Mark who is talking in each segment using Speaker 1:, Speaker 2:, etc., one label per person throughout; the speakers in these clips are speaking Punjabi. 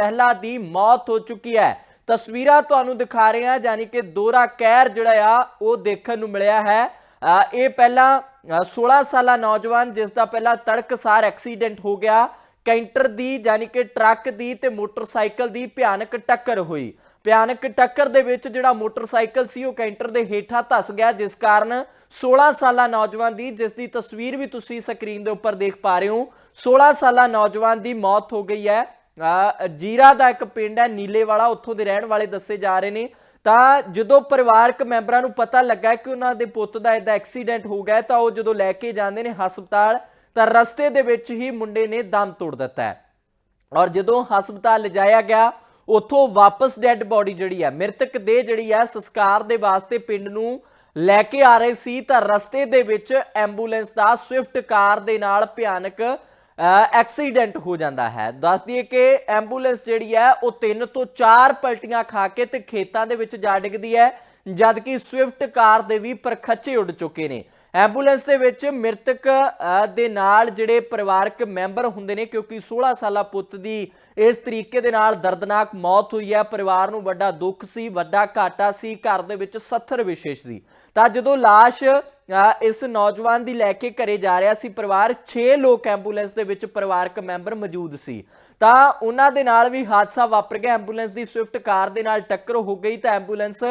Speaker 1: ਮਹਿਲਾ ਦੀ ਮੌਤ ਹੋ ਚੁੱਕੀ ਹੈ। ਤਸਵੀਰਾਂ ਤੁਹਾਨੂੰ ਦਿਖਾ ਰਹੇ ਹਾਂ ਯਾਨੀ ਕਿ ਦੋਰਾ ਕਹਿਰ ਜਿਹੜਾ ਆ ਉਹ ਦੇਖਣ ਨੂੰ ਮਿਲਿਆ ਹੈ। ਅ, ਇਹ ਪਹਿਲਾਂ ਅ, 16 ਸਾਲਾ ਨੌਜਵਾਨ ਜਿਸ ਦਾ ਪਹਿਲਾਂ ਤੜਕਸਾਰ ਐਕਸੀਡੈਂਟ ਹੋ ਗਿਆ। ਕੈਂਟਰ ਦੀ ਯਾਨੀ ਕਿ ਟਰੱਕ ਦੀ ਤੇ ਮੋਟਰਸਾਈਕਲ ਦੀ ਭਿਆਨਕ ਟੱਕਰ ਹੋਈ। ਭਿਆਨਕ ਟੱਕਰ ਦੇ ਵਿੱਚ ਜਿਹੜਾ ਮੋਟਰਸਾਈਕਲ ਸੀ ਉਹ ਕੈਂਟਰ ਦੇ ਹੇਠਾਂ ਧਸ ਗਿਆ ਜਿਸ ਕਾਰਨ 16 ਸਾਲਾ ਨੌਜਵਾਨ ਦੀ ਜਿਸ ਦੀ ਤਸਵੀਰ ਵੀ ਤੁਸੀਂ ਸਕਰੀਨ ਦੇ ਉੱਪਰ ਦੇਖ ਪਾ ਰਹੇ ਹੋ 16 ਸਾਲਾ ਨੌਜਵਾਨ ਦੀ ਮੌਤ ਹੋ ਗਈ ਹੈ। ਜੀਰਾ ਦਾ ਇੱਕ ਪਿੰਡ ਹੈ, ਨੀਲੇ ਵਾਲਾ, ਉੱਥੋਂ ਦੇ ਰਹਿਣ ਵਾਲੇ ਦੱਸੇ ਜਾ ਰਹੇ ਨੇ। ਤਾਂ ਜਦੋਂ ਪਰਿਵਾਰਕ ਮੈਂਬਰਾਂ ਨੂੰ ਪਤਾ ਲੱਗਾ ਕਿ ਉਹਨਾਂ ਦੇ ਪੁੱਤ ਦਾ ਇਦਾਂ ਐਕਸੀਡੈਂਟ ਹੋ ਗਿਆ ਤਾਂ ਉਹ ਜਦੋਂ ਲੈ ਕੇ ਜਾਂਦੇ ਨੇ ਹਸਪਤਾਲ, ਤਾਂ ਰਸਤੇ ਦੇ ਵਿੱਚ ਹੀ ਮੁੰਡੇ ਨੇ ਦਮ ਤੋੜ ਦਿੱਤਾ ਔਰ ਜਦੋਂ ਹਸਪਤਾਲ ਲਿਜਾਇਆ ਗਿਆ, ਉੱਥੋਂ ਵਾਪਸ ਡੈੱਡ ਬੋਡੀ ਜਿਹੜੀ ਹੈ, ਮ੍ਰਿਤਕ ਦੇ ਜਿਹੜੀ ਹੈ, ਸੰਸਕਾਰ ਦੇ ਵਾਸਤੇ ਪਿੰਡ ਨੂੰ ਲੈ ਕੇ ਆ ਰਹੇ ਸੀ, ਤਾਂ ਰਸਤੇ ਦੇ ਵਿੱਚ ਐਂਬੂਲੈਂਸ ਦਾ ਸਵਿਫਟ ਕਾਰ ਦੇ ਨਾਲ ਭਿਆਨਕ ਐਕਸੀਡੈਂਟ ਹੋ ਜਾਂਦਾ ਹੈ। ਦੱਸ ਦਈਏ ਕਿ ਐਂਬੂਲੈਂਸ ਜਿਹੜੀ ਹੈ, ਉਹ ਤਿੰਨ ਤੋਂ ਚਾਰ ਪਲਟੀਆਂ ਖਾ ਕੇ ਤੇ ਖੇਤਾਂ ਦੇ ਵਿੱਚ ਜਾ ਡਿੱਗਦੀ ਹੈ, ਜਦਕਿ ਸਵਿਫਟ ਕਾਰ ਦੇ ਵੀ ਪਰਖੱਚੇ ਉੱਡ ਚੁੱਕੇ ਨੇ। ਐਂਬੂਲੈਂਸ ਦੇ ਵਿੱਚ ਮ੍ਰਿਤਕ ਦੇ ਨਾਲ ਜਿਹੜੇ ਪਰਿਵਾਰਕ ਮੈਂਬਰ ਹੁੰਦੇ ਨੇ, ਕਿਉਂਕਿ 16 ਸਾਲਾ ਪੁੱਤ ਦੀ ਇਸ ਤਰੀਕੇ ਦੇ ਨਾਲ ਦਰਦਨਾਕ ਮੌਤ ਹੋਈ ਹੈ। ਪਰਿਵਾਰ ਨੂੰ ਵੱਡਾ ਦੁੱਖ ਸੀ, ਵੱਡਾ ਘਾਟਾ ਸੀ, ਘਰ ਦੇ ਵਿੱਚ ਸੱਥਰ ਵਿਸ਼ੇਸ਼ ਸੀ। ਤਾਂ ਜਦੋਂ ਲਾਸ਼ ਇਸ ਨੌਜਵਾਨ ਦੀ ਲੈ ਕੇ ਘਰੇ ਜਾ ਰਿਹਾ ਸੀ, ਪਰਿਵਾਰ 6 ਲੋਕ ਐਂਬੂਲੈਂਸ ਦੇ ਵਿੱਚ ਪਰਿਵਾਰਕ ਮੈਂਬਰ ਮੌਜੂਦ ਸੀ। ਤਾਂ ਉਹਨਾਂ ਦੇ ਨਾਲ ਵੀ ਹਾਦਸਾ ਵਾਪਰ ਗਿਆ। ਐਂਬੂਲੈਂਸ ਦੀ ਸਵਿਫਟ ਕਾਰ ਦੇ ਨਾਲ ਟੱਕਰ ਹੋ ਗਈ ਤਾਂ ਐਂਬੂਲੈਂਸ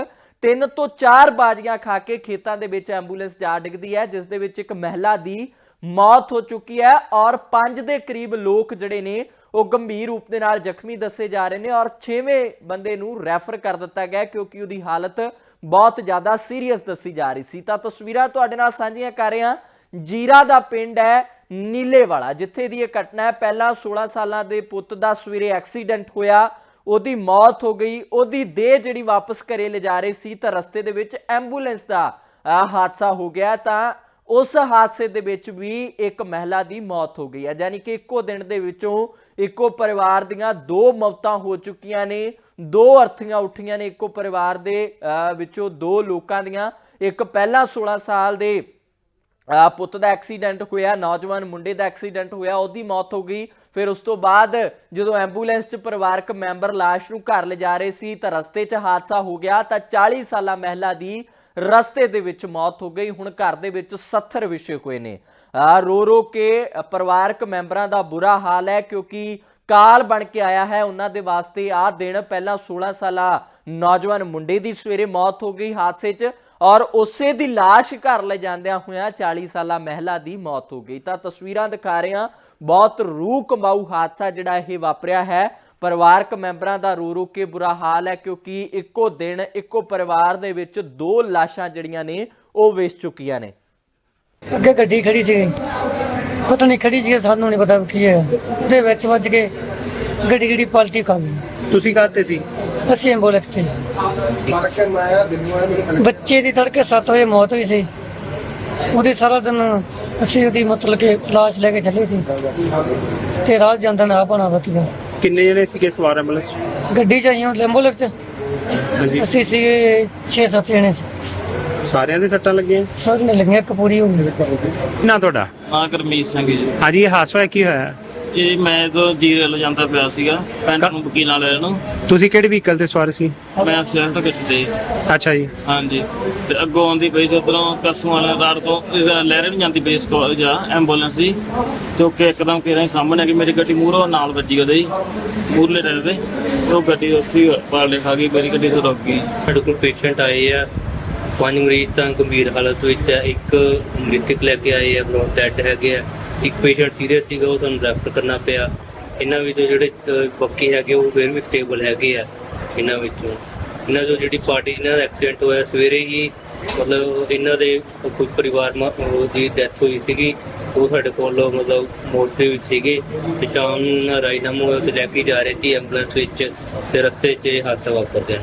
Speaker 1: ਤਿੰਨ ਤੋਂ ਚਾਰ ਬਾਜੀਆਂ ਖਾ ਕੇ ਖੇਤਾਂ ਦੇ ਵਿੱਚ ਐਂਬੂਲੈਂਸ ਜਾ ਡਿੱਗਦੀ ਹੈ, ਜਿਸ ਦੇ ਵਿੱਚ ਇੱਕ ਮਹਿਲਾ ਦੀ ਮੌਤ ਹੋ ਚੁੱਕੀ ਹੈ ਔਰ ਪੰਜ ਦੇ ਕਰੀਬ ਲੋਕ ਜਿਹੜੇ ਨੇ ਉਹ ਗੰਭੀਰ ਰੂਪ ਦੇ ਨਾਲ ਜ਼ਖਮੀ ਦੱਸੇ ਜਾ ਰਹੇ ਨੇ ਔਰ 6ਵੇਂ ਬੰਦੇ ਨੂੰ ਰੈਫਰ ਕਰ ਦਿੱਤਾ ਗਿਆ ਕਿਉਂਕਿ ਉਹਦੀ ਹਾਲਤ ਬਹੁਤ ਜ਼ਿਆਦਾ ਸੀਰੀਅਸ ਦੱਸੀ ਜਾ ਰਹੀ ਸੀ। ਤਾਂ ਤਸਵੀਰਾਂ ਤੁਹਾਡੇ ਨਾਲ ਸਾਂਝੀਆਂ ਕਰ ਰਹੇ ਹਾਂ। ਜੀਰਾ ਦਾ ਪਿੰਡ ਹੈ ਨੀਲੇ ਵਾਲਾ ਜਿੱਥੇ ਦੀ ਇਹ ਘਟਨਾ ਹੈ। ਪਹਿਲਾਂ 16 ਸਾਲਾਂ ਦੇ ਪੁੱਤ ਦਾ ਸਵੇਰੇ ਐਕਸੀਡੈਂਟ ਹੋਇਆ। ਉਹਦੀ ਮੌਤ ਹੋ ਗਈ, ਉਹਦੀ ਦੇਹ ਜਿਹੜੀ ਵਾਪਸ ਘਰੇ ਲਿਜਾ ਰਹੇ ਸੀ ਤਾਂ ਰਸਤੇ ਦੇ ਵਿੱਚ ਐਂਬੂਲੈਂਸ ਦਾ ਹਾਦਸਾ ਹੋ ਗਿਆ ਤਾਂ ਉਸ ਹਾਦਸੇ ਦੇ ਵਿੱਚ ਵੀ ਇੱਕ ਮਹਿਲਾ ਦੀ ਮੌਤ ਹੋ ਗਈ ਹੈ। ਯਾਨੀ ਕਿ ਇੱਕੋ ਦਿਨ ਦੇ ਵਿੱਚੋਂ ਇੱਕੋ ਪਰਿਵਾਰ ਦੀਆਂ ਦੋ ਮੌਤਾਂ ਹੋ ਚੁੱਕੀਆਂ ਨੇ, ਦੋ ਅਰਥੀਆਂ ਉੱਠੀਆਂ ਨੇ ਇੱਕੋ ਪਰਿਵਾਰ ਦੇ ਵਿੱਚੋਂ ਦੋ ਲੋਕਾਂ ਦੀਆਂ। ਇੱਕ ਪਹਿਲਾਂ 16 ਸਾਲ ਦੇ ਪੁੱਤ ਦਾ ਐਕਸੀਡੈਂਟ ਹੋਇਆ, ਨੌਜਵਾਨ ਮੁੰਡੇ ਦਾ ਐਕਸੀਡੈਂਟ ਹੋਇਆ, ਉਹਦੀ ਮੌਤ ਹੋ ਗਈ। ਫਿਰ ਉਸ ਤੋਂ ਬਾਅਦ ਜਦੋਂ ਐਂਬੂਲੈਂਸ 'ਚ ਪਰਿਵਾਰਕ ਮੈਂਬਰ ਲਾਸ਼ ਨੂੰ ਘਰ ਲਿਜਾ ਰਹੇ ਸੀ ਤਾਂ ਰਸਤੇ 'ਚ ਹਾਦਸਾ ਹੋ ਗਿਆ ਤਾਂ 40 ਸਾਲਾ ਮਹਿਲਾ ਦੀ ਰਸਤੇ ਦੇ ਵਿੱਚ ਮੌਤ ਹੋ ਗਈ। ਹੁਣ ਘਰ ਦੇ ਵਿੱਚ 70 ਵਿਸ਼ੇ ਹੋਏ ਨੇ। ਰੋ ਰੋ ਕੇ ਪਰਿਵਾਰਕ ਮੈਂਬਰਾਂ ਦਾ ਬੁਰਾ ਹਾਲ ਹੈ ਕਿਉਂਕਿ ਕਾਲ ਬਣ ਕੇ ਆਇਆ ਹੈ। ਉਹਨਾਂ ਦੇ ਵਾਸਤੇ ਆਹ ਦਿਨ ਪਹਿਲਾਂ 16 ਸਾਲਾ ਨੌਜਵਾਨ ਮੁੰਡੇ ਦੀ ਸਵੇਰੇ ਮੌਤ ਹੋ ਗਈ। ਹਾਦਸੇ 'ਚ ਔਰ ਉਸੇ ਦੀ ਲਾਸ਼ ਘਰ ਲੈ ਜਾਂਦਿਆਂ ਹੋਇਆਂ 40 ਸਾਲਾ ਮਹਿਲਾ ਦੀ ਮੌਤ ਹੋ ਗਈ। ਤਾਂ ਤਸਵੀਰਾਂ ਦਿਖਾ ਰਹੇ ਹਾਂ ਬਹੁਤ ਰੂਹ ਕਮਾਊ ਹਾਦਸਾ ਜਿਹੜਾ ਇਹ ਵਾਪਰਿਆ ਹੈ। ਪਰਿਵਾਰਕ ਮੈਂਬਰਾਂ ਦਾ ਰੋ ਰੋ ਕੇ ਬੁਰਾ ਹਾਲ ਹੈ ਕਿਉਂਕਿ ਇੱਕੋ ਦਿਨ ਇੱਕੋ ਪਰਿਵਾਰ ਦੇ ਵਿੱਚ ਦੋ ਲਾਸ਼ਾਂ ਜਿਹੜੀਆਂ ਨੇ ਉਹ ਵੇਚ ਚੁੱਕੀਆਂ ਨੇ।
Speaker 2: ਅੱਗੇ ਗੱਡੀ ਖੜੀ ਸੀ। ਪਤਾ ਨਹੀਂ ਖੜੀ ਸੀ ਸਾਨੂੰ ਨਹੀਂ ਪਤਾ ਕੀ ਹੈ ਉਹਦੇ ਵਿੱਚ ਵੱਜ ਕੇ ਗੱਡੀ ਗੱਡੀ ਪਲਟੀ ਕਰ ਗਈ।
Speaker 3: ਤੁਸੀਂ ਕਾਹਤੇ ਸੀ?
Speaker 2: ਅਸੀਂ ਐਂਬੂਲੈਂਸ ਤੇ। ਬੱਚੇ ਦੀ ਤੜਕੇ 7 ਵਜੇ ਮੌਤ ਹੋਈ ਸੀ। ਉਹਦੇ ਸਾਰਾ ਦਿਨ ਅਸੀਂ ਉਹਦੀ ਮਤਲਬ ਕਿ ਲਾਸ਼ ਲੈ ਕੇ ਚੱਲੇ ਸੀ। ਤੇ ਰਾਤ ਜਾਂਦਾ ਨਾ ਆਪਣਾ ਵਤੀਆ
Speaker 3: ਕਿੰਨੇ ਜਣੇ ਸੀਗੇ ਸਵਾਰ ਐਂਬੂਲੈਂਸ 'ਚ?
Speaker 2: ਗੱਡੀ ਚ ਆਈਆਂ ਐਂਬੂਲੈਂਸ ਚ।
Speaker 3: ਹਾਂਜੀ।
Speaker 2: ਅਸੀਂ ਸੀਗੇ 6-7 ਜਣੇ ਸੀ।
Speaker 3: ਸਾਰਿਆਂ ਦੇ ਸੱਟਾਂ ਲੱਗੀਆਂ?
Speaker 2: ਸਭ ਨੇ ਲੱਗੀਆਂ ਇੱਕ ਪੂਰੀ ਹੋ ਗਈ।
Speaker 3: ਨਾ ਤੁਹਾਡਾ?
Speaker 4: ਹਾਂ ਗੁਰਮੀਤ ਸਿੰਘ ਜੀ।
Speaker 3: ਹਾਂਜੀ ਇਹ ਹਾਦਸਾ ਹੋਇਆ ਕੀ ਹੋਇਆ?
Speaker 4: ਇਹ ਮੈਂ ਤੋਂ ਜੀਰੇ ਲੋ ਜਾਂਦਾ ਪਿਆ ਸੀਗਾ ਪਿੰਡ ਨੂੰ ਵਕੀਲ ਵਾਲੇ ਨੂੰ।
Speaker 3: ਤੁਸੀਂ ਕਿਹੜੇ ਵਹੀਕਲ ਤੇ ਸਵਾਰ ਸੀ?
Speaker 4: ਮੈਂ ਗੱਡੀ ਤੇ।
Speaker 3: ਅੱਛਾ ਜੀ।
Speaker 4: ਹਾਂਜੀ। ਤੇ ਅੱਗੋਂ ਆਉਂਦੀ ਪਈ ਸੀ ਉਧਰੋਂ ਕਸਮ ਵਾਲੇ ਰਾੜ ਤੋਂ ਇਹਦਾ ਲਹਿਰੇ ਨੂੰ ਜਾਂਦੀ ਪਈ ਕਾਲਜ ਆ ਐਂਬੂਲੈਂਸ ਸੀ ਜੋ ਕਿ ਇੱਕਦਮ ਕਿਹੜਾ ਸਾਹਮਣੇ ਆ ਕਿ ਮੇਰੀ ਗੱਡੀ ਮੂਹਰੋਂ ਨਾਲ ਵੱਜੀ ਉਹਦੇ ਹੀ ਮੂਹਰਲੇ ਰੇਲ ਦੇ। ਤੇ ਉਹ ਗੱਡੀ ਉੱਥੇ ਹੀ ਪਾਲੇ ਖਾ ਗਈ ਮੇਰੀ ਗੱਡੀ ਤੋਂ ਰੁਕ ਗਈ।
Speaker 5: ਸਾਡੇ ਕੋਲ ਪੇਸ਼ੈਂਟ ਆਏ ਆ ਪੰਜ ਮਰੀਜ਼ ਤਾਂ ਗੰਭੀਰ ਹਾਲਤ ਵਿੱਚ ਹੈ ਇੱਕ ਮ੍ਰਿਤਕ ਲੈ ਕੇ ਆਏ ਆ ਬਰੋ ਡੈਡ ਹੈਗੇ ਆ। ਇੱਕ ਪੇਸ਼ੈਂਟ ਸੀਰੀਅਸ ਸੀਗਾ, ਉਹ ਤੁਹਾਨੂੰ ਰੈਫਰ ਕਰਨਾ ਪਿਆ। ਇਹਨਾਂ ਵਿੱਚੋਂ ਜਿਹੜੇ ਪੱਕੇ ਹੈਗੇ, ਉਹ ਫਿਰ ਵੀ ਸਟੇਬਲ ਹੈਗੇ ਆ ਇਹਨਾਂ ਵਿੱਚੋਂ। ਇਹਨਾਂ ਜੋ ਜਿਹੜੀ ਪਾਰਟੀ ਇਹਨਾਂ ਦਾ ਐਕਸੀਡੈਂਟ ਹੋਇਆ, ਸਵੇਰੇ ਹੀ ਮਤਲਬ ਇਹਨਾਂ ਦੇ ਕੋਈ ਪਰਿਵਾਰ ਦੀ ਡੈਥ ਹੋਈ ਸੀਗੀ। ਉਹ ਸਾਡੇ ਕੋਲ ਮਤਲਬ ਮੋਰਚੇ ਵਿੱਚ ਸੀਗੇ ਤੇ ਸ਼ਾਮ ਨੂੰ ਇਹਨਾਂ ਰਾਜਨਾਮਾ ਹੋਇਆ ਤੇ ਲੈ ਕੇ ਜਾ ਰਹੇ ਸੀ ਐਂਬੂਲੈਂਸ ਵਿੱਚ ਤੇ ਰਸਤੇ 'ਚ ਹਾਦਸਾ ਵਾਪਰ ਗਿਆ।